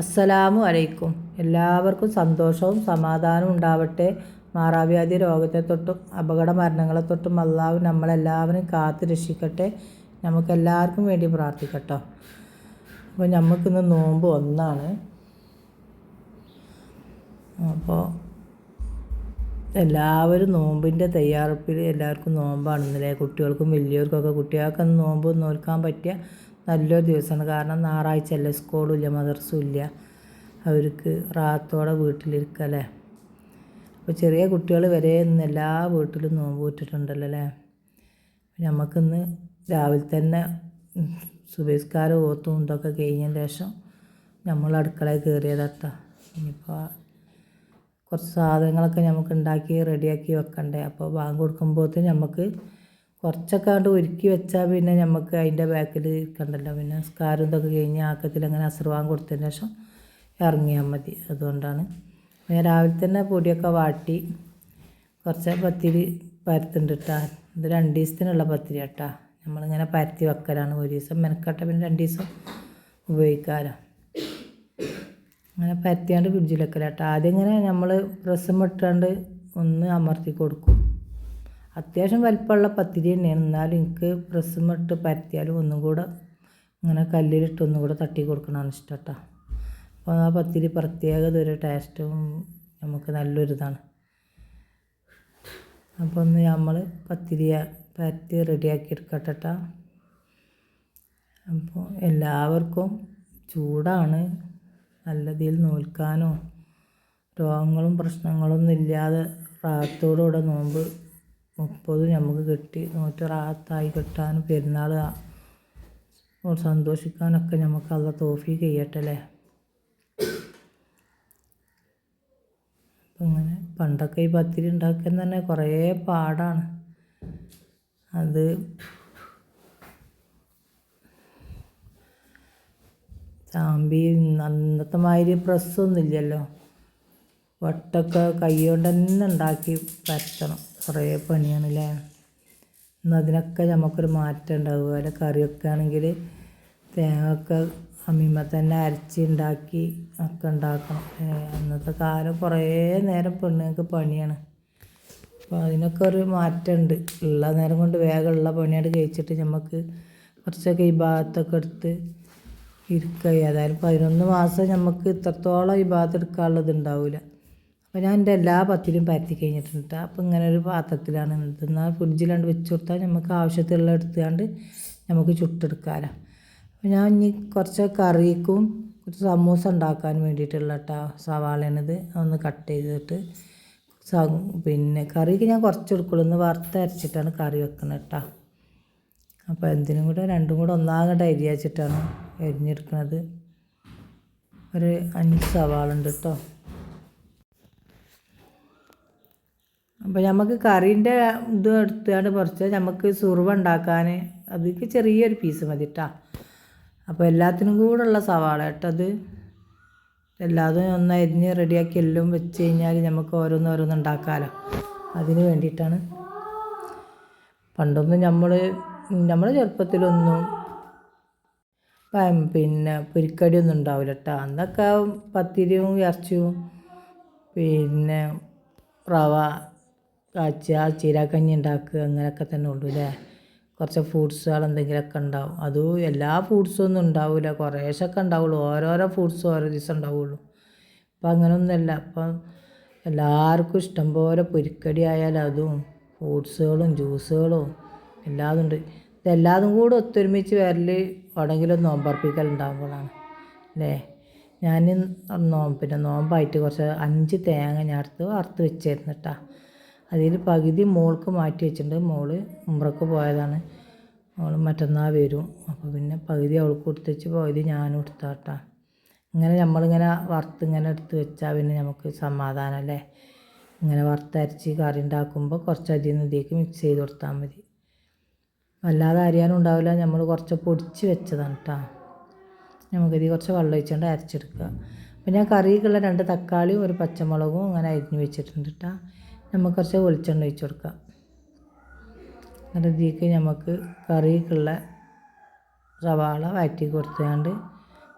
അസ്സലാമു അലൈക്കും. എല്ലാവർക്കും സന്തോഷവും സമാധാനവും ഉണ്ടാവട്ടെ. മാറാവ്യാധി രോഗത്തെ തൊട്ടും അപകട മരണങ്ങളെ തൊട്ടും അള്ളാഹു നമ്മളെല്ലാവരും കാത്തു രക്ഷിക്കട്ടെ. നമുക്കെല്ലാവർക്കും വേണ്ടി പ്രാർത്ഥിക്കട്ടോ. അപ്പോൾ നമുക്കിന്ന് നോമ്പ് ഒന്നാണ്. അപ്പോൾ എല്ലാവരും നോമ്പിന്റെ തയ്യാറെടുപ്പിൽ എല്ലാവർക്കും നോമ്പാണെന്നില്ലേ കുട്ടികൾക്കും വലിയവർക്കൊക്കെ കുട്ടികൾക്കൊന്നും നോമ്പ് നോൽക്കാൻ പറ്റിയ നല്ലൊരു ദിവസമാണ്. കാരണം ഞായറാഴ്ച അല്ലേ? സ്കൂളും ഇല്ല മദർസും ഇല്ല. അവർക്ക് റാത്തോടെ വീട്ടിലിരിക്കല്ലേ അപ്പോൾ ചെറിയ കുട്ടികൾ വരെ ഇന്ന് എല്ലാ വീട്ടിലും നോമ്പ് വിട്ടിട്ടുണ്ടല്ലോ അല്ലേ? നമുക്കിന്ന് രാവിലെ തന്നെ സുബേസ്കാരം ഓത്തും ഇതൊക്കെ കഴിഞ്ഞതിന് ശേഷം നമ്മൾ അടുക്കളയിൽ കയറിയതട്ട. ഇനിയിപ്പോൾ കുറച്ച് സാധനങ്ങളൊക്കെ നമുക്ക് ഉണ്ടാക്കി റെഡിയാക്കി വെക്കണ്ടേ? അപ്പോൾ ബാങ്ക് കൊടുക്കുമ്പോഴത്തേന് നമുക്ക് കുറച്ചൊക്കെ അങ്ങോട്ട് ഒരുക്കി വെച്ചാൽ പിന്നെ നമുക്ക് അതിന്റെ ബാക്കിൽ കണ്ടല്ലോ പിന്നെ സ്കാരും ഇതൊക്കെ കഴിഞ്ഞ് ആക്കത്തിൽ അങ്ങനെ അസർവാൻ കൊടുത്തതിന് ശേഷം ഇറങ്ങിയാൽ മതി. അതുകൊണ്ടാണ്. പിന്നെ രാവിലെ തന്നെ പൊടിയൊക്കെ വാട്ടി കുറച്ച് പത്തിരി പരത്തുണ്ട് കേട്ടോ ഇത് രണ്ട് ദിവസത്തിനുള്ള പത്തിരി കേട്ടോ നമ്മളിങ്ങനെ പരത്തി വെക്കലാണ്. ഒരു ദിവസം മെനക്കട്ട പിന്നെ രണ്ട് ദിവസം ഉപയോഗിക്കാമല്ലോ അങ്ങനെ പരത്തിയാണ്ട് ഫ്രിഡ്ജിൽ വെക്കലാട്ടോ. ആദ്യം ഇങ്ങനെ നമ്മൾ പ്രസ്സും ഇട്ടാണ്ട് ഒന്ന് അമർത്തി കൊടുക്കും. അത്യാവശ്യം വലിപ്പമുള്ള പത്തിരി തന്നെയാണ്. എന്നാലും എനിക്ക് പ്രസ്സും ഇട്ട് പരത്തിയാലും ഒന്നും കൂടെ ഇങ്ങനെ കല്ലിലിട്ട് ഒന്നും കൂടെ തട്ടി കൊടുക്കണതാണ് ഇഷ്ടം അപ്പോൾ ആ പത്തിരി പ്രത്യേക ഒരു ടേസ്റ്റും നമുക്ക് നല്ലൊരിതാണ്. അപ്പോൾ ഒന്ന് നമ്മൾ പത്തിരി പരത്തി റെഡിയാക്കി എടുക്കട്ടെ അപ്പോൾ എല്ലാവർക്കും ചൂടാണ്. നല്ല നല്ലതിൽ നോൽക്കാനോ രോഗങ്ങളും പ്രശ്നങ്ങളൊന്നും ഇല്ലാതെ റാഹത്തോടുകൂടെ നോമ്പ് മുപ്പത് നമുക്ക് കിട്ടി. നൂറ്റി റാഹത്തായി കിട്ടാനും പെരുന്നാൾ സന്തോഷിക്കാനൊക്കെ നമുക്ക് അല്ല തോഫി ചെയ്യട്ടെ അല്ലേ അപ്പം പണ്ടൊക്കെ ഈ പത്തിരി ഉണ്ടാക്കാൻ തന്നെ കുറേ പാടാണ്. അത് ചാമ്പി അന്നത്തെ മാതിരി പ്രസ്സൊന്നും ഇല്ലല്ലോ. വട്ടൊക്കെ കൈ കൊണ്ട് തന്നെ ഉണ്ടാക്കി പരത്തണം. കുറേ പണിയാണല്ലേ? എന്നാൽ അതിനൊക്കെ നമുക്കൊരു മാറ്റം ഉണ്ടാവും അതുപോലെ കറിയൊക്കെ ആണെങ്കിൽ തേങ്ങ ഒക്കെ അമ്മിമ്മ തന്നെ അരച്ച് ഉണ്ടാക്കി ഒക്കെ ഉണ്ടാക്കണം. അന്നത്തെ കാലം കുറേ നേരം പെണ്ണുങ്ങൾക്ക് പണിയാണ്. അപ്പോൾ അതിനൊക്കെ ഒരു മാറ്റമുണ്ട് ഉള്ള നേരം കൊണ്ട് വേഗം ഉള്ള പണിയായിട്ട് കഴിച്ചിട്ട് നമുക്ക് കുറച്ചൊക്കെ ഈ ഭാഗത്തൊക്കെ എടുത്ത് ഇരിക്കുക ഏതായാലും പതിനൊന്ന് മാസം നമുക്ക് ഇത്രത്തോളം ഈ ഭാഗത്ത് എടുക്കാനുള്ളത് ഉണ്ടാവില്ല അപ്പോൾ ഞാൻ എന്റെ എല്ലാ പത്തിലും പരത്തി കഴിഞ്ഞിട്ടുണ്ട്. അപ്പോൾ ഇങ്ങനെ ഒരു പാത്രത്തിലാണ് എന്നാൽ ഫ്രിഡ്ജിലാണ്ട് വെച്ച് കൊടുത്താൽ നമുക്ക് ആവശ്യത്തിലുള്ള എടുത്തുകൊണ്ട് നമുക്ക് ചുട്ടെടുക്കാമല്ലോ അപ്പോൾ ഞാൻ ഇനി കുറച്ച് കറിക്കും കുറച്ച് സമൂസ ഉണ്ടാക്കാൻ വേണ്ടിയിട്ടുള്ള കേട്ടോ സവാളയാണിത് ഒന്ന് കട്ട് ചെയ്തിട്ട് പിന്നെ കറിക്ക് ഞാൻ കുറച്ച് എടുക്കുള്ളൂ. ഒന്ന് വറുത്തരച്ചിട്ടാണ് കറി വെക്കുന്നത് കേട്ടോ അപ്പോൾ എന്തിനും കൂടെ രണ്ടും കൂടെ ഒന്നാകട്ടെ അരിയാച്ചിട്ടാണ് എരിഞ്ഞെടുക്കുന്നത് ഒരു അഞ്ച് സവാള ഉണ്ട് കേട്ടോ അപ്പോൾ നമുക്ക് കറീന്റെ ഇത് എടുത്തുകൊണ്ട് കുറച്ച് നമുക്ക് സുറുവ ഉണ്ടാക്കാൻ അതിക്ക് ചെറിയൊരു പീസ് മതി കേട്ടോ അപ്പോൾ എല്ലാത്തിനും കൂടെ ഉള്ള സവാള കേട്ടത് എല്ലാതും ഒന്ന് അരിഞ്ഞ് റെഡിയാക്കി എല്ലാം വെച്ച് കഴിഞ്ഞാൽ നമുക്ക് ഓരോന്ന് ഓരോന്ന് ഉണ്ടാക്കാമല്ലോ അതിന് വേണ്ടിയിട്ടാണ്. പണ്ടൊന്നും നമ്മൾ നമ്മൾ ചെറുപ്പത്തിലൊന്നും പിന്നെ പൊരിക്കടിയൊന്നും ഉണ്ടാവില്ല കേട്ടോ അന്നൊക്കെ പത്തിരിയും ഇറച്ചിയും പിന്നെ റവ കാച്ചുക ചീരാക്കഞ്ഞി ഉണ്ടാക്കുക അങ്ങനെയൊക്കെ തന്നെ ഉള്ളൂ അല്ലേ കുറച്ച് ഫ്രൂട്ട്സുകൾ എന്തെങ്കിലുമൊക്കെ ഉണ്ടാവും. അതും എല്ലാ ഫ്രൂട്ട്സും ഒന്നും ഉണ്ടാവില്ല കുറേശ്ശൊക്കെ ഉണ്ടാവുള്ളൂ. ഓരോരോ ഫ്രൂട്ട്സും ഓരോ ദിവസം ഉണ്ടാവുള്ളൂ. അപ്പം അങ്ങനെയൊന്നുമല്ല. അപ്പം എല്ലാവർക്കും ഇഷ്ടം പോലെ പൊരിക്കടി ആയാലും അതും ഫ്രൂട്ട്സുകളും ജ്യൂസുകളും എല്ലാതും ഉണ്ട്. ഇതെല്ലാതും കൂടെ ഒത്തൊരുമിച്ച് വരൽ എവിടെയെങ്കിലും നോമ്പർപ്പിക്കലുണ്ടാകുമ്പോഴാണ് അല്ലേ ഞാൻ നോമ്പ് പിന്നെ നോമ്പായിട്ട് കുറച്ച് അഞ്ച് തേങ്ങ ഞാൻ അടുത്ത് വറുത്ത് വെച്ചിരുന്നിട്ടാണ് അതിൽ പകുതി മോൾക്ക് മാറ്റി വെച്ചിട്ടുണ്ട്. മോൾ ഉമ്രക്ക് പോയതാണ്. മോൾ മറ്റന്നാൾ വരും. അപ്പോൾ പിന്നെ പകുതി അവൾക്ക് കൊടുത്ത് വെച്ച് പകുതി ഞാനും എടുത്താട്ടാ ഇങ്ങനെ നമ്മളിങ്ങനെ വറുത്ത് ഇങ്ങനെ എടുത്ത് വെച്ചാൽ പിന്നെ നമുക്ക് സമാധാനം അല്ലേ? ഇങ്ങനെ വറുത്തരച്ച് കറി ഉണ്ടാക്കുമ്പോൾ കുറച്ചധികം ഇതിലേക്ക് മിക്സ് ചെയ്ത് കൊടുത്താൽ മതി. വല്ലാതെ അരിയാനും ഉണ്ടാവില്ല. നമ്മൾ കുറച്ച് പൊടിച്ച് വെച്ചതാണ് കേട്ടോ നമുക്കിത് കുറച്ച് വെള്ളം ഒഴിച്ചുകൊണ്ട് അരച്ചെടുക്കുക. അപ്പോൾ ഞാൻ കറിക്കുള്ള രണ്ട് തക്കാളിയും ഒരു പച്ചമുളകും അങ്ങനെ അരിഞ്ഞ് വെച്ചിട്ടുണ്ട് കേട്ടോ നമുക്ക് കുറച്ച് വെളിച്ചെണ്ണ ഒഴിച്ച് കൊടുക്കാം. എന്നിട്ട് ഇതിലേക്ക് നമുക്ക് കറിക്കുള്ള സവാള വഴറ്റി കൊടുത്തുകൊണ്ട്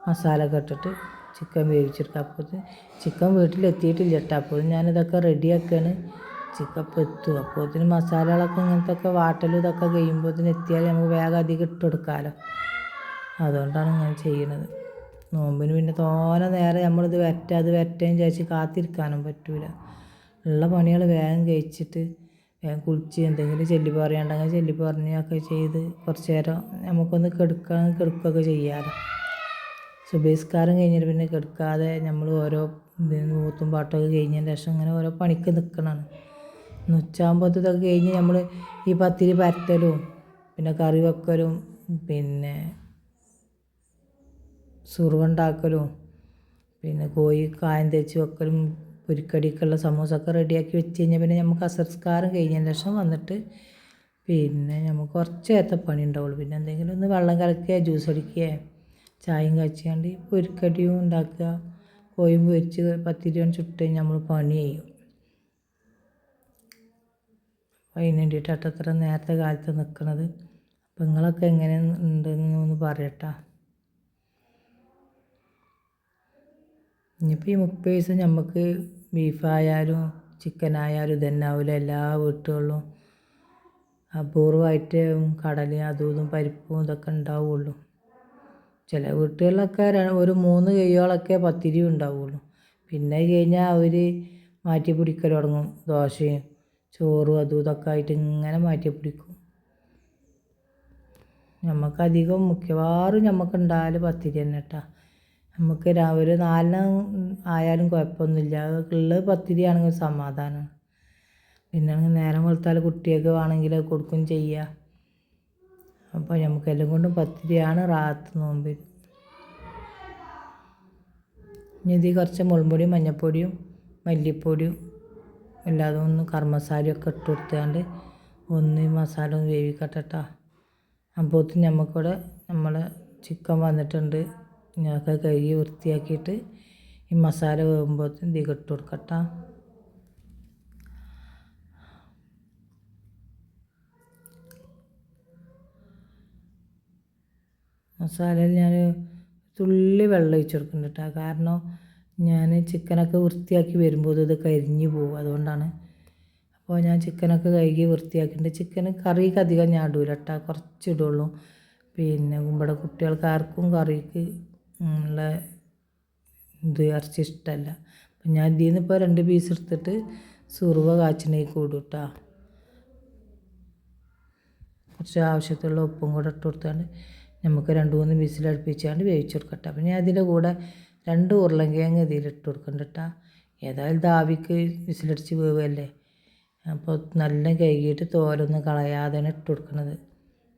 മസാല ഒക്കെ ഇട്ടിട്ട് ചിക്കൻ വേവിച്ചെടുക്കുക അപ്പോൾ ചിക്കൻ വീട്ടിലെത്തിയിട്ടില്ല കേട്ടോ അപ്പോൾ ഞാനിതൊക്കെ റെഡിയാക്കുകയാണ് ചിക്കൻ ഇപ്പോൾ എത്തും. അപ്പോൾ മസാലകളൊക്കെ ഇങ്ങനത്തെ ഒക്കെ വാട്ടലും ഇതൊക്കെ കഴിയുമ്പോൾ എത്തിയാൽ നമുക്ക് വേഗം അധികം ഇട്ട് കൊടുക്കാമല്ലോ അതുകൊണ്ടാണ് ഇങ്ങനെ ചെയ്യണത്. നോമ്പിന് പിന്നെ തോനെ നേരം നമ്മളിത് വരട്ടെ അത് വരട്ടേന്ന് വിചാരിച്ച് കാത്തിരിക്കാനും പറ്റൂല. ഉള്ള പണികൾ വേഗം കഴിച്ചിട്ട് വേഗം കുളിച്ച് എന്തെങ്കിലും ചെല്ലി പറയാണ്ടെങ്കിൽ ചെല്ലി പറഞ്ഞൊക്കെ ചെയ്ത് കുറച്ച് നേരം നമുക്കൊന്ന് കിടക്കാൻ കിടക്കുകയൊക്കെ ചെയ്യാമല്ലോ സുബഹിസ്കാരം കഴിഞ്ഞിട്ട് പിന്നെ കിടക്കാതെ നമ്മൾ ഓരോ ഇതിന് പാട്ടൊക്കെ കഴിഞ്ഞതിന് ശേഷം ഇങ്ങനെ ഓരോ പണിക്ക് നിൽക്കണതാണ്. ഉച്ചയാകുമ്പോൾ ഇതൊക്കെ കഴിഞ്ഞ് നമ്മൾ ഈ പത്തിരി പരത്തലും പിന്നെ കറി വെക്കലും പിന്നെ സുറുവുണ്ടാക്കലും പിന്നെ കോഴി കായം തേച്ച് വെക്കലും പൊരിക്കടിക്കുള്ള സമൂസമൊക്കെ റെഡിയാക്കി വെച്ച് കഴിഞ്ഞാൽ പിന്നെ നമുക്ക് അസർസ്കാരം കഴിഞ്ഞതിന് ശേഷം വന്നിട്ട് പിന്നെ നമുക്ക് കുറച്ച് നേരത്തെ പണി ഉണ്ടാവുള്ളൂ പിന്നെ എന്തെങ്കിലും ഒന്ന് വെള്ളം കലക്കുക ജ്യൂസ് അടിക്കുക ചായയും കാച്ചാണ്ട് പൊരിക്കടിയും ഉണ്ടാക്കുക കോയും പൊരിച്ച് പത്തിരി ചുട്ട് കഴിഞ്ഞാൽ നമ്മൾ പണി ചെയ്യും. അതിന് വേണ്ടിയിട്ടാണ് അത്ര നേരത്തെ കാലത്ത് നിൽക്കുന്നത് അപ്പം നിങ്ങളൊക്കെ എങ്ങനെ ഉണ്ടെന്ന് ഒന്ന് പറയട്ടാ. ഇനിയിപ്പോൾ ഈ മുപ്പത് ദിവസം നമുക്ക് ബീഫായാലും ചിക്കനായാലും ഇതെന്നാവില്ല എല്ലാ വീട്ടുകളിലും അപൂർവമായിട്ട് കടല അതും ഇതും പരിപ്പും ഇതൊക്കെ ഉണ്ടാവുള്ളൂ. ചില വീട്ടുകളിലൊക്കെ ഒരു മൂന്ന് കൈയോളൊക്കെ പത്തിരി ഉണ്ടാവുള്ളൂ. പിന്നെ കഴിഞ്ഞാൽ അവർ മാറ്റി പിടിക്കൽ തുടങ്ങും. ദോശയും ചോറും അതും ഇതൊക്കെ ആയിട്ട് ഇങ്ങനെ മാറ്റി പിടിക്കും. നമുക്കധികം മിക്കവാറും നമുക്ക് പത്തിരി തന്നെ കേട്ടോ നമുക്ക് ഒരു നാലിന് ആയാലും കുഴപ്പമൊന്നുമില്ല. ഉള്ളത് പത്തിരിയാണെങ്കിൽ സമാധാനം. പിന്നെ നേരം വെളുത്താൽ കുട്ടിയൊക്കെ വേണമെങ്കിൽ കൊടുക്കും ചെയ്യുക അപ്പോൾ നമുക്ക് എല്ലാം കൊണ്ടും പത്തിരിയാണ് റാത്ത് നോമ്പിൽ ഇനി കുറച്ച് മുളമ്പൊടിയും മഞ്ഞൾപ്പൊടിയും മല്ലിപ്പൊടിയും എല്ലാതും ഒന്ന് കറി മസാലയൊക്കെ ഇട്ട് കൊടുത്താണ്ട് ഒന്ന് മസാല ഒന്ന് വേവിക്കട്ടെ കേട്ടോ അപ്പോഴത്തേന് നമുക്കിവിടെ നമ്മൾ ചിക്കൻ വന്നിട്ടുണ്ട്. ഞങ്ങൾക്ക് കഴുകി വൃത്തിയാക്കിയിട്ട് ഈ മസാല വേകുമ്പോഴത്തേന് ഇതിൽ ഇട്ട് കൊടുക്കട്ടോ. മസാലയിൽ ഞാൻ തുള്ളി വെള്ളം ഒഴിച്ച് കൊടുക്കുന്നുണ്ട് കേട്ടോ. കാരണം ഞാൻ ചിക്കനൊക്കെ വൃത്തിയാക്കി വരുമ്പോൾ ഇത് കരിഞ്ഞു പോകും അതുകൊണ്ടാണ്. അപ്പോൾ ഞാൻ ചിക്കനൊക്കെ കഴുകി വൃത്തിയാക്കിയിട്ടുണ്ട്. ചിക്കൻ കറിക്ക് അധികം ഞാൻ ഇടൂല കേട്ടോ കുറച്ചിടുള്ളൂ പിന്നെ ഇവിടെ കുട്ടികൾക്ക് ആർക്കും കറിക്ക് ഉള്ള ഇത് ഇറച്ചി ഇഷ്ടമല്ല. അപ്പം ഞാൻ ഇതിൽ നിന്ന് ഇപ്പോൾ രണ്ട് പീസ് എടുത്തിട്ട് സുറുവ കാച്ചിനേക്ക് കൂടും കേട്ടോ. കുറച്ച് ആവശ്യത്തിലുള്ള ഉപ്പും കൂടെ ഇട്ട് കൊടുത്താണ്ട് നമുക്ക് രണ്ട് മൂന്ന് വിസിലടുപ്പിച്ചാണ്ട് വേവിച്ചെടുക്കട്ടെ അപ്പം ഞാൻ അതിന്റെ കൂടെ രണ്ട് ഉരുളങ്കിഴങ്ങ് ഇതിലിട്ട് കൊടുക്കണ്ട കേട്ടോ. ഏതായാലും ദാവിക്ക് വിസിലടിച്ച് വേവല്ലേ? അപ്പോൾ നല്ല കഴുകിയിട്ട് തോരൊന്നും കളയാതെയാണ് ഇട്ട് കൊടുക്കുന്നത്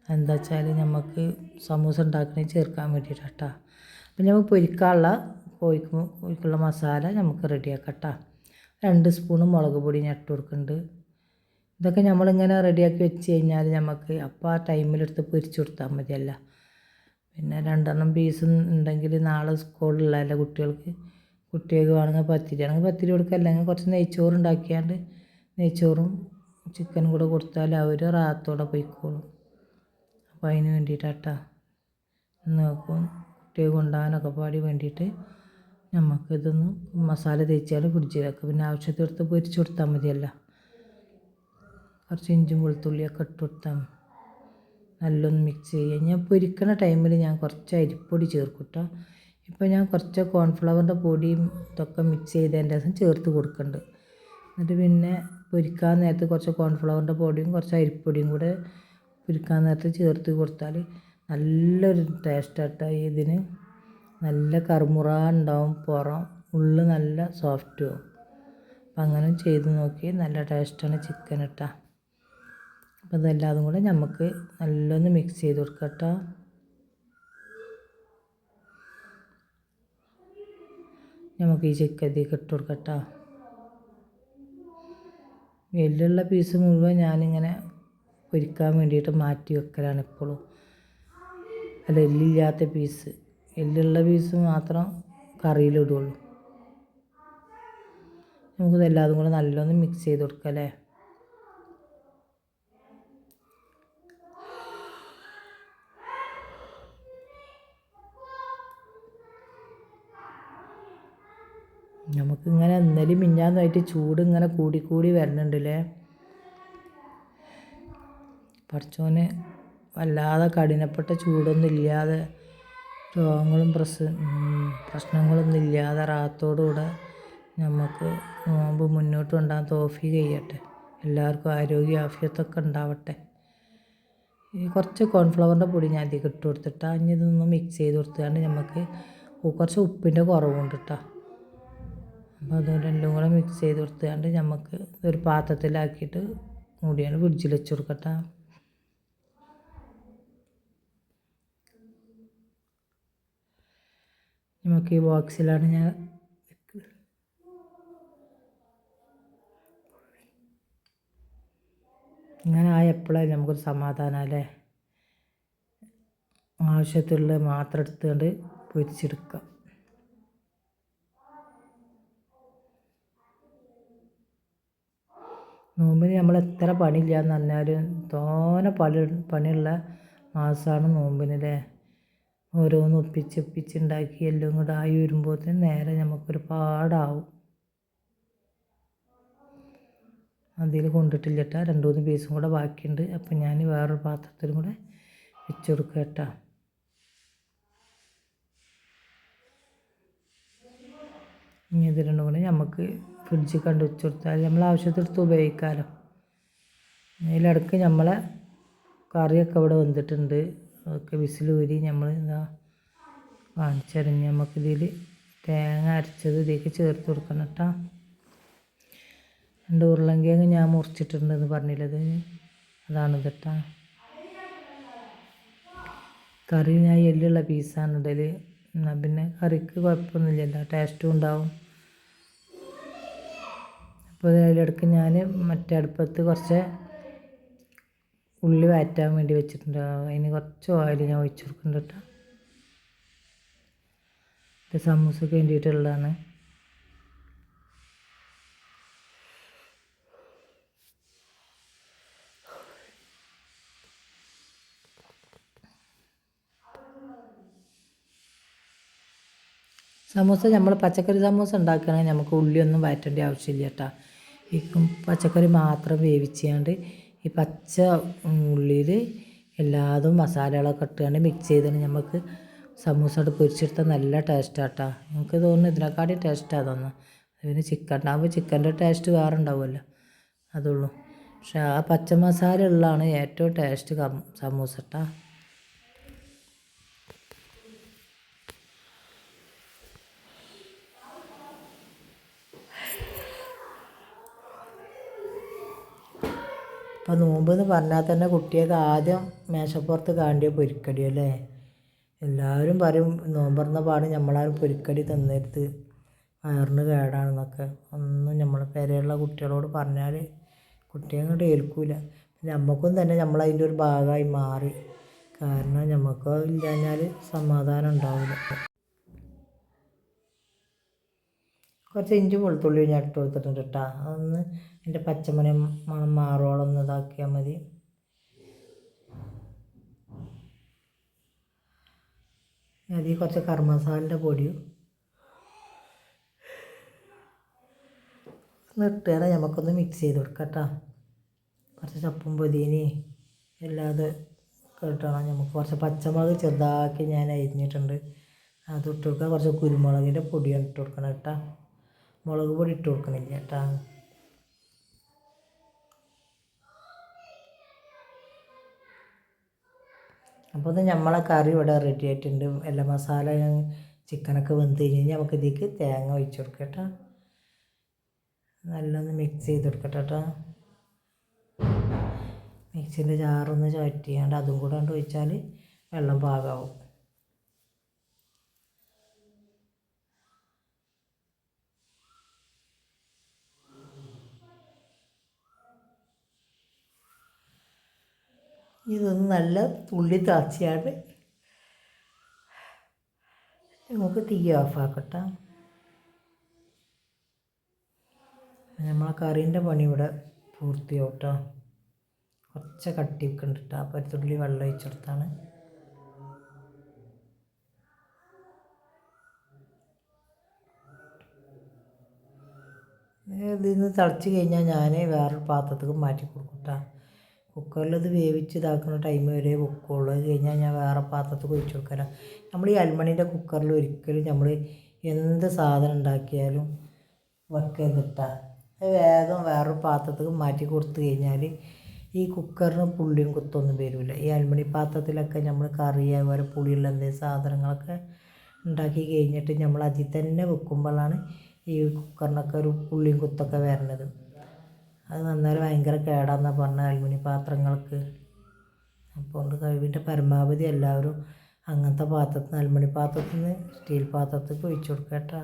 എന്താ വെച്ചാൽ നമുക്ക് സമൂസ ഉണ്ടാക്കണേ ചേർക്കാൻ വേണ്ടിയിട്ടാണ് കേട്ടോ. അപ്പം നമുക്ക് പൊരിക്കാനുള്ള കോഴിക്ക് കോഴിക്കുള്ള മസാല നമുക്ക് റെഡിയാക്കാം കേട്ടോ രണ്ട് സ്പൂണ് മുളക് പൊടി ഞാൻ ഇട്ട് കൊടുക്കുന്നുണ്ട്. ഇതൊക്കെ നമ്മളിങ്ങനെ റെഡിയാക്കി വെച്ച് കഴിഞ്ഞാൽ നമുക്ക് അപ്പോൾ ആ ടൈമിലെടുത്ത് പൊരിച്ചു കൊടുത്താൽ മതിയല്ല. പിന്നെ രണ്ടെണ്ണം പീസ് ഉണ്ടെങ്കിൽ നാളെ സ്കൂളിലല്ല കുട്ടികൾക്ക്? കുട്ടികൾക്ക് വേണമെങ്കിൽ പത്തിരി ആണെങ്കിൽ പത്തിരി കൊടുക്കുക. അല്ലെങ്കിൽ കുറച്ച് നെയ്ച്ചോറ് ഉണ്ടാക്കിയാണ്ട് നെയ്ച്ചോറും ചിക്കനും കൂടെ കൊടുത്താൽ അവർ റാത്തോടെ പോയിക്കോളും. അപ്പോൾ അതിന് വേണ്ടിയിട്ടാട്ടാ. നോക്കും. കുട്ടികൾ കൊണ്ടാനൊക്കെ പാടി വേണ്ടിയിട്ട് നമുക്കിതൊന്ന് മസാല തേച്ചാൽ ഫ്രിഡ്ജിൽ പിന്നെ ആവശ്യത്തിനെടുത്ത് പൊരിച്ച് കൊടുത്താൽ മതിയല്ലോ. കുറച്ച് ഇഞ്ചും വെളുത്തുള്ളിയൊക്കെ ഇട്ട് കൊടുത്താൽ നല്ലൊന്ന് മിക്സ് ചെയ്യുക ഞാൻ പൊരിക്കണ ടൈമിൽ ഞാൻ കുറച്ച് അരിപ്പൊടി ചേർക്കും കേട്ടോ ഇപ്പോൾ ഞാൻ കുറച്ച് കോൺഫ്ലവറിന്റെ പൊടിയും ഇതൊക്കെ മിക്സ് ചെയ്തതിന്റെ ദിവസം ചേർത്ത് കൊടുക്കുന്നുണ്ട് എന്നിട്ട് പിന്നെ പൊരിക്കാൻ നേരത്ത് കുറച്ച് കോൺഫ്ലവറിന്റെ പൊടിയും കുറച്ച് അരിപ്പൊടിയും കൂടെ പൊരിക്കാൻ നേരത്ത് ചേർത്ത് കൊടുത്താൽ നല്ലൊരു ടേസ്റ്റാട്ടോ ഇതിന്. നല്ല കറുമുറ ഉണ്ടാവും പുറം. ഉള്ളു നല്ല സോഫ്റ്റും അപ്പം അങ്ങനെ ചെയ്ത് നോക്കി നല്ല ടേസ്റ്റാണ് ചിക്കൻ ഇട്ടാ. അപ്പോൾ ഇതെല്ലാതും കൂടെ നമുക്ക് നല്ലൊന്ന് മിക്സ് ചെയ്ത് കൊടുക്കാം കേട്ടോ നമുക്ക് ഈ ചിക്കൻ ചിക്കത്തേക്ക് ഇട്ട് കൊടുക്കട്ടോ കേട്ടോ എല്ലുള്ള പീസ് മുഴുവൻ ഞാനിങ്ങനെ പൊരിക്കാൻ വേണ്ടിയിട്ട് മാറ്റി വെക്കലാണ് എപ്പോഴും അല്ല എല്ലില്ലാത്ത പീസ് എല്ലുള്ള പീസ് മാത്രം കറിയിലിടുള്ളൂ നമുക്കിതെല്ലാതും കൂടെ നല്ലൊന്ന് മിക്സ് ചെയ്ത് കൊടുക്കാം അല്ലേ? നമുക്കിങ്ങനെ ഇന്നലെ മിഞ്ഞാന്നായിട്ട് ചൂട് ഇങ്ങനെ കൂടിക്കൂടി കൂടി വരുന്നുണ്ടല്ലേ പഠിച്ചോന് വല്ലാതെ കഠിനപ്പെട്ട ചൂടൊന്നും ഇല്ലാതെ രോഗങ്ങളും പ്രസ പ്രശ്നങ്ങളൊന്നും ഇല്ലാതെ റാത്തോടുകൂടെ നമുക്ക് നോമ്പ് മുന്നോട്ട് കൊണ്ടുപോകാൻ തോഫി ചെയ്യട്ടെ. എല്ലാവർക്കും ആരോഗ്യ ആഫിയത്തൊക്കെ ഉണ്ടാവട്ടെ. ഈ കുറച്ച് കോൺഫ്ലവറിന്റെ പൊടി ഞാൻ അധികം ഇട്ട് കൊടുത്തിട്ടാ. ഇനി ഇതൊന്ന് മിക്സ് ചെയ്ത് കൊടുത്തുകൊണ്ട് നമുക്ക് കുറച്ച് ഉപ്പിന്റെ കുറവുണ്ട് കേട്ടോ അപ്പോൾ അത് രണ്ടും കൂടെ മിക്സ് ചെയ്ത് കൊടുത്തുകൊണ്ട് നമുക്ക് ഒരു പാത്രത്തിലാക്കിയിട്ട് മൂടിയാണ് ഫ്രിഡ്ജിൽ വെച്ച് കൊടുക്കട്ടെ. നമുക്ക് ഈ ബോക്സിലാണ് ഞാൻ ഇങ്ങനെ ആ നമുക്കൊരു സമാധാനം അല്ലേ? ആവശ്യത്തിലുള്ള മാത്രം എടുത്തുകൊണ്ട് പൊരിച്ചെടുക്കാം. നോമ്പിന് നമ്മൾ എത്ര പണിയില്ലാന്ന് പറഞ്ഞാലും തോനെ പണി പണിയുള്ള മാസമാണ് നോമ്പിനല്ലേ ഓരോന്ന് ഒപ്പിച്ച് ഒപ്പിച്ച് ഉണ്ടാക്കി എല്ലാം കൂടെ ആയി വരുമ്പോഴത്തേന് നേരെ നമുക്കൊരുപാടാവും. അതിൽ കൊണ്ടിട്ടില്ല കേട്ടോ രണ്ട് മൂന്ന് പീസും കൂടെ ബാക്കിയുണ്ട്. അപ്പം ഞാൻ വേറൊരു പാത്രത്തിലും കൂടെ വെച്ച് കേട്ടോ. ഇനി ഇത് രണ്ടും കൂടെ നമുക്ക് ഫ്രിഡ്ജ് കണ്ട് വെച്ച് കൊടുത്താൽ നമ്മൾ ആവശ്യത്തിനെടുത്ത് ഉപയോഗിക്കാമല്ലോ അതിലിടക്ക് നമ്മളെ കറിയൊക്കെ ഇവിടെ വന്നിട്ടുണ്ട്. അതൊക്കെ വിസിലൂരി നമ്മൾ എന്താ കാണിച്ചറിഞ്ഞ് നമുക്കിതിൽ തേങ്ങ അരച്ചത് ഇതിലേക്ക് ചേർത്ത് കൊടുക്കണം കേട്ടോ രണ്ട് ഉരുളങ്കിഴങ്ങ് ഞാൻ മുറിച്ചിട്ടുണ്ടെന്ന് പറഞ്ഞില്ലത്. അതാണ് കേട്ടോ കറി ഞാൻ എല്ലുള്ള പീസാണ് ഇടൽ എന്നാൽ പിന്നെ കറിക്ക് കുഴപ്പമൊന്നുമില്ലല്ലോ ടേസ്റ്റും ഉണ്ടാവും. അപ്പോൾ അതിലിടക്ക് ഞാൻ മറ്റേ അടുപ്പത്ത് കുറച്ച് ഉള്ളി വഴറ്റാൻ വേണ്ടി വെച്ചിട്ടുണ്ട്. അതിന് കുറച്ച് ഓയിൽ ഞാൻ ഒഴിച്ചു കൊടുക്കുന്നുണ്ട് കേട്ടോ. ഇത് വേണ്ടിയിട്ടുള്ളതാണ്. സമൂസ നമ്മൾ പച്ചക്കറി സമൂസ ഉണ്ടാക്കുകയാണെങ്കിൽ നമുക്ക് ഉള്ളിയൊന്നും വഴറ്റേണ്ട ആവശ്യമില്ല കേട്ടോ. ഈ പച്ചക്കറി മാത്രം വേവിച്ചാണ്ട് ഈ പച്ച ഉള്ളിയിൽ എല്ലാതും മസാലകളൊക്കെ ഇട്ടുകൊണ്ട് മിക്സ് ചെയ്തിട്ട് നമുക്ക് സമൂസ കൊണ്ട് പൊരിച്ചെടുത്താൽ നല്ല ടേസ്റ്റാണ് കേട്ടോ എനിക്ക് തോന്നുന്നു ഇതിനെക്കാട്ടി ടേസ്റ്റാണ് തോന്നുന്നു പിന്നെ ചിക്കൻ ഉണ്ടാകുമ്പോൾ ചിക്കന്റെ ടേസ്റ്റ് വേറെ ഉണ്ടാവുമല്ലോ അതുള്ളൂ. പക്ഷേ ആ പച്ച മസാല ഉള്ളതാണ് ഏറ്റവും ടേസ്റ്റ് സമൂസ കേട്ടോ അപ്പോൾ നോമ്പ് എന്ന് പറഞ്ഞാൽ തന്നെ കുട്ടിയൊക്കെ ആദ്യം മേശപ്പുറത്ത് കാണ്ടിയ പൊരിക്കടി അല്ലേ? എല്ലാവരും പറയും നോമ്പറന്ന പാട് നമ്മളാരും പൊരിക്കടി തിന്നരുത്. വയറിന് കേടാണെന്നൊക്കെ. ഒന്നും നമ്മൾ പെരയുള്ള കുട്ടികളോട് പറഞ്ഞാൽ കുട്ടിയെ അങ്ങോട്ട് ഏൽക്കൂല. പിന്നെ നമുക്കും തന്നെ നമ്മളതിന്റെ ഒരു ഭാഗമായി മാറി. കാരണം നമുക്ക് ഇല്ലാഞ്ഞാൽ സമാധാനം ഉണ്ടാവില്ല. കുറച്ച് ഇഞ്ചി വെളുത്തുള്ളി ഞാൻ ഇട്ട് കൊടുത്തിട്ടുണ്ട് കേട്ടോ. അതൊന്ന് എന്റെ പച്ചമണി മണം മാറോളം ഒന്ന് ഇതാക്കിയാൽ മതി. അതിൽ കുറച്ച് കർമ്മസാലിന്റെ മസാലന്റെ പൊടിയും ഇട്ടുകയാണ് നമുക്കൊന്ന് മിക്സ് ചെയ്ത് കൊടുക്കാം കേട്ടോ. കുറച്ച് ചപ്പും പൊതിനി എല്ലാത് കിട്ടണം. നമുക്ക് കുറച്ച് പച്ചമുളക് ചെറുതാക്കി ഞാൻ അരിഞ്ഞിട്ടുണ്ട്. അത് ഇട്ട് കൊടുക്കുക കുറച്ച് കുരുമുളകിന്റെ പൊടിയാണ് ഇട്ട് കൊടുക്കണം കേട്ടോ. മുളക് പൊടി ഇട്ട് കൊടുക്കണില്ല കേട്ടോ. അപ്പോൾ ഇത് നമ്മളെ കറി ഇവിടെ റെഡി ആയിട്ടുണ്ട്. എല്ലാ മസാല ചിക്കനൊക്കെ വെന്ത് കഴിഞ്ഞ് നമുക്ക് ഇതിലേക്ക് തേങ്ങ ഒഴിച്ച് കൊടുക്കാം കേട്ടോ. നല്ലൊന്ന് മിക്സ് ചെയ്ത് കൊടുക്കട്ടെ കേട്ടോ മിക്സിന്റെ ജാറൊന്ന് ചുവറ്റിയാണ്ട് അതും കൂടെ കൊണ്ട് ഒഴിച്ചാൽ വെള്ളം പാകമാവും ഇതൊന്ന് നല്ല തുള്ളി താച്ചിയാണ് നമുക്ക് തീ ഓഫാക്കട്ടെ. നമ്മളെ കറീന്റെ പണി ഇവിടെ പൂർത്തിയാവട്ടോ. കുറച്ച് കട്ടി വെക്കണ്ടിട്ടാ അപ്പോൾ ഒരു തുള്ളി വെള്ളം ഒഴിച്ചെടുത്താണ്. ഇതിൽ നിന്ന് തിളച്ച് കഴിഞ്ഞാൽ ഞാൻ വേറൊരു പാത്രത്തേക്ക് മാറ്റി കൊടുക്കട്ടാ കുക്കറിൽ ഇത് വേവിച്ച് ഇതാക്കുന്ന ടൈം വരെ വെക്കുകയുള്ളൂ അത് കഴിഞ്ഞാൽ ഞാൻ വേറെ പാത്രത്തിൽ ഒഴിച്ച് കൊടുക്കല. നമ്മൾ ഈ അൽമണീന്റെ കുക്കറിൽ ഒരിക്കലും നമ്മൾ എന്ത് സാധനം ഉണ്ടാക്കിയാലും വെക്കരുതിട്ടാ. അത് വേഗം വേറൊരു പാത്രത്തിൽ മാറ്റി കൊടുത്തു കഴിഞ്ഞാൽ ഈ കുക്കറിന് പുള്ളിയും കുത്തൊന്നും വരില്ല ഈ അൽമണി പാത്രത്തിലൊക്കെ നമ്മൾ കറി അതുപോലെ പുളിയുള്ള എന്തെങ്കിലും സാധനങ്ങളൊക്കെ ഉണ്ടാക്കി കഴിഞ്ഞിട്ട് നമ്മൾ അതിൽ തന്നെ വെക്കുമ്പോഴാണ് ഈ കുക്കറിനൊക്കെ ഒരു പുള്ളിയും കുത്തൊക്കെ വരണത്. അത് വന്നാൽ ഭയങ്കര കേടാന്നാണ് പറഞ്ഞ അലുമിനി പാത്രങ്ങൾക്ക് അപ്പോൾ കൊണ്ട് കഴിവിന്റെ പരമാവധി എല്ലാവരും അങ്ങനത്തെ പാത്രത്തിൽ നിന്ന് അലുമിനി പാത്രത്തിൽ നിന്ന് സ്റ്റീൽ പാത്രത്തിൽ ഒഴിച്ചു കൊടുക്കുക കേട്ടോ.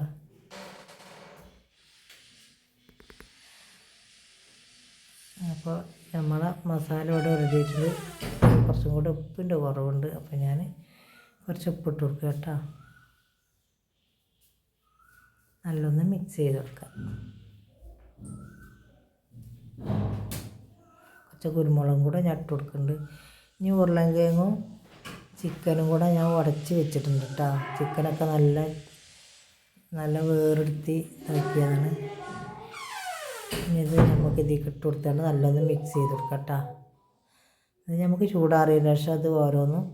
അപ്പോൾ നമ്മളെ മസാല ഇവിടെ റെഡി ആയിട്ടുണ്ട് കുറച്ചും കൂടി ഉപ്പിന്റെ കുറവുണ്ട്. അപ്പോൾ ഞാൻ കുറച്ച് ഉപ്പിട്ട് കൊടുക്കുക കേട്ടോ. നല്ലൊന്ന് മിക്സ് ചെയ്ത് കൊടുക്കാം. കുറച്ച് കുരുമുളകും കൂടെ ഞാൻ കൊടുക്കുന്നുണ്ട്. ഇനി ഉരുളൻകിഴങ്ങും ചിക്കനും കൂടെ ഞാൻ ഉടച്ച് വെച്ചിട്ടുണ്ട് കേട്ടോ. ചിക്കനൊക്കെ നല്ല നല്ല വേറെടുത്തി ഇതാക്കിയതാണ്. ഇനി ഇത് നമുക്ക് ഇതിലേക്ക് ഇട്ട് കൊടുത്താണ് നല്ലൊന്ന് മിക്സ് ചെയ്ത് കൊടുക്കാം കേട്ടോ. ഇത് നമുക്ക് ചൂടാറിയതിന് ശേഷം അത് ഓരോന്നും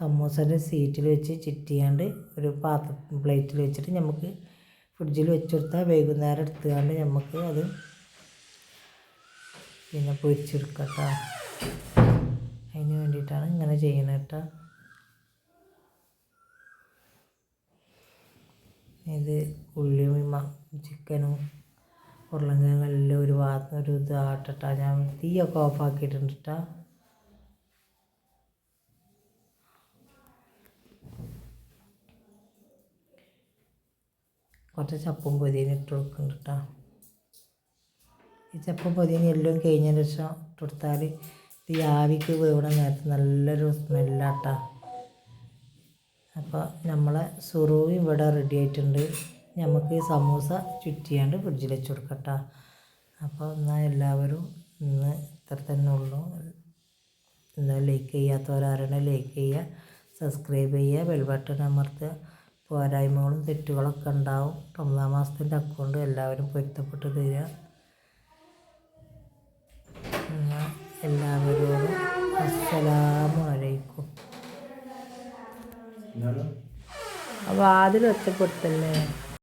സമൂസന്റെ സീറ്റിൽ വെച്ച് ചിറ്റിയാണ്ട് ഒരു പാത്ര പ്ലേറ്റിൽ വെച്ചിട്ട് നമുക്ക് ഫ്രിഡ്ജിൽ വെച്ച് കൊടുത്താൽ വൈകുന്നേരം എടുത്തുകൊണ്ട് നമുക്ക് അത് പിന്നെ പൊരിച്ചെടുക്കുക കേട്ടോ അതിന് വേണ്ടിയിട്ടാണ് ഇങ്ങനെ ചെയ്യുന്നത് കേട്ടോ. ഇത് ഉള്ളിയും ചിക്കനും ചിക്കനും ഉരുളങ്കിഴങ്ങെല്ലാം ഒരു ഭാഗത്ത് ഒരു ഇത് ഞാൻ തീയൊക്കെ ഓഫാക്കിയിട്ടുണ്ട് കേട്ടോ. കുറച്ച് ചപ്പും പൊതിയും ഇട്ട് കൊടുക്കുന്നുണ്ട് കേട്ടോ. ഈ ചപ്പും പൊതിയും എല്ലാം കഴിഞ്ഞതിന് ശേഷം ഇട്ട് കൊടുത്താൽ ഈ ആവിക്ക് വേവണ നേരത്ത് നല്ലൊരു സ്മെല്ലാട്ടാ. അപ്പോൾ നമ്മളെ സുറൂവ് ഇവിടെ റെഡി ആയിട്ടുണ്ട്. നമുക്ക് സമൂസ ചുറ്റിയാണ്ട് ഫ്രിഡ്ജിൽ വെച്ച് കൊടുക്കട്ടോ. അപ്പോൾ എന്നാൽ എല്ലാവരും ഇന്ന് ഇത്ര തന്നെ ഉള്ളൂ. എന്നാൽ ലൈക്ക് ചെയ്യാത്തവരാരാണ് ലൈക്ക് ചെയ്യുക സബ്സ്ക്രൈബ് ചെയ്യുക ബെൽ ബട്ടൺ അമർത്തുക. പോരായ്മകളും തെറ്റുകളൊക്കെ ഉണ്ടാവും. ഒന്നാം മാസത്തിന്റെ അക്കൗണ്ട് എല്ലാവരും പൊരുത്തപ്പെട്ട് തരിക. എന്നാൽ എല്ലാവരോടും അസ്സലാമു അലൈക്കും. അപ്പോൾ അതിൽ ഒറ്റപ്പെടുത്തല്ലേ?